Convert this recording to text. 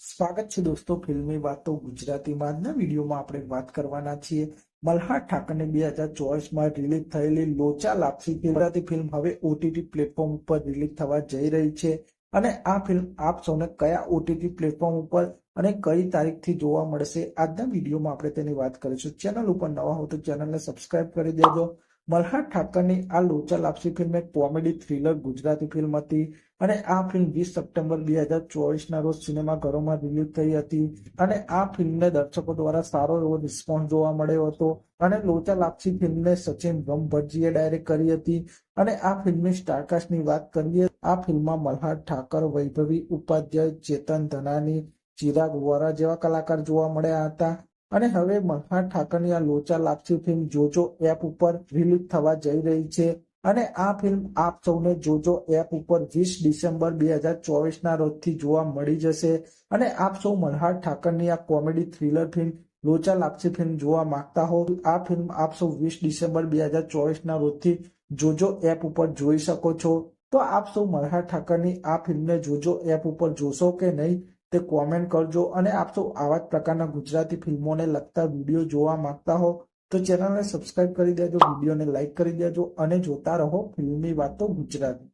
સ્વાગત છે દોસ્તો, ફિલ્મી વાતો ગુજરાતીમાં. આજના વિડીયોમાં આપણે વાત કરવાના છીએ મલ્હાર ઠાકરની બે હજાર ચોવીસમાં રિલીઝ થયેલી લોચા લાપસી ગુજરાતી ફિલ્મ હવે ઓટીટી પ્લેટફોર્મ ઉપર રિલીઝ થવા જઈ રહી છે અને આ ફિલ્મ આપ સૌને કયા ઓટીટી પ્લેટફોર્મ ઉપર અને કઈ તારીખથી જોવા મળશે આજના વિડીયોમાં આપણે તેની વાત કરીશું. ચેનલ ઉપર નવા હો તો ચેનલને સબસ્ક્રાઇબ કરી દેજો. મલ્હાર ઠાકરની આ લોચા લાપસી ફિલ્મ એક કોમેડી થ્રિલર ગુજરાતી ફિલ્મ હતી અને આ ફિલ્મ વીસ સપ્ટેમ્બર બે હજાર ચોવીસના રોજ સિનેમાઘરોમાં રિલીઝ થઈ હતી અને આ ફિલ્મને દર્શકો દ્વારા સારો એવો રિસ્પોન્સ જોવા મળ્યો હતો અને લોચા લાપસી ફિલ્મને સચિન બ્રહ્મભટ્ટજીએ ડાયરેક્ટ કરી હતી અને આ ફિલ્મની સ્ટારકાસ્ટની વાત કરીએ, આ ફિલ્મમાં મલ્હાર ઠાકર, વૈભવી ઉપાધ્યાય, ચેતન ધનાની, ચિરાગ વોરા જેવા કલાકાર જોવા મળ્યા હતા અને હવે મલ્હાર ઠાકરની આ લોચા લાપસી ફિલ્મ જોજો એપ ઉપર રિલીઝ થવા જઈ રહી છે. અને આ ફિલ્મ આપ સૌને જોજો એપ ઉપર વીસ ડિસેમ્બર બે હજાર ચોવીસના રોજથી જોવા મળી જશે. અને આપ સૌ મલ્હાર ઠાકરની આ કોમેડી થ્રિલર ફિલ્મ લોચા લાપસી ફિલ્મ જોવા માંગતા હો, આ ફિલ્મ આપ સૌ વીસ ડિસેમ્બર બે હજાર ચોવીસના રોજથી જોજો એપ ઉપર જોઈ શકો છો. તો આપ સૌ મલ્હાર ઠાકરની આ ફિલ્મને જોજો એપ ઉપર જોશો કે નહીં? તે કોમેન્ટ કરજો અને આપ સૌ આવા જ પ્રકારના ગુજરાતી ફિલ્મોને લગતા વીડિયો જોવા માંગતા હો, તો ચેનલને સબસ્ક્રાઇબ કરી દેજો, વિડીયોને લાઇક કરી દેજો અને જોતા રહો ફિલ્મની વાતો ગુજરાતી.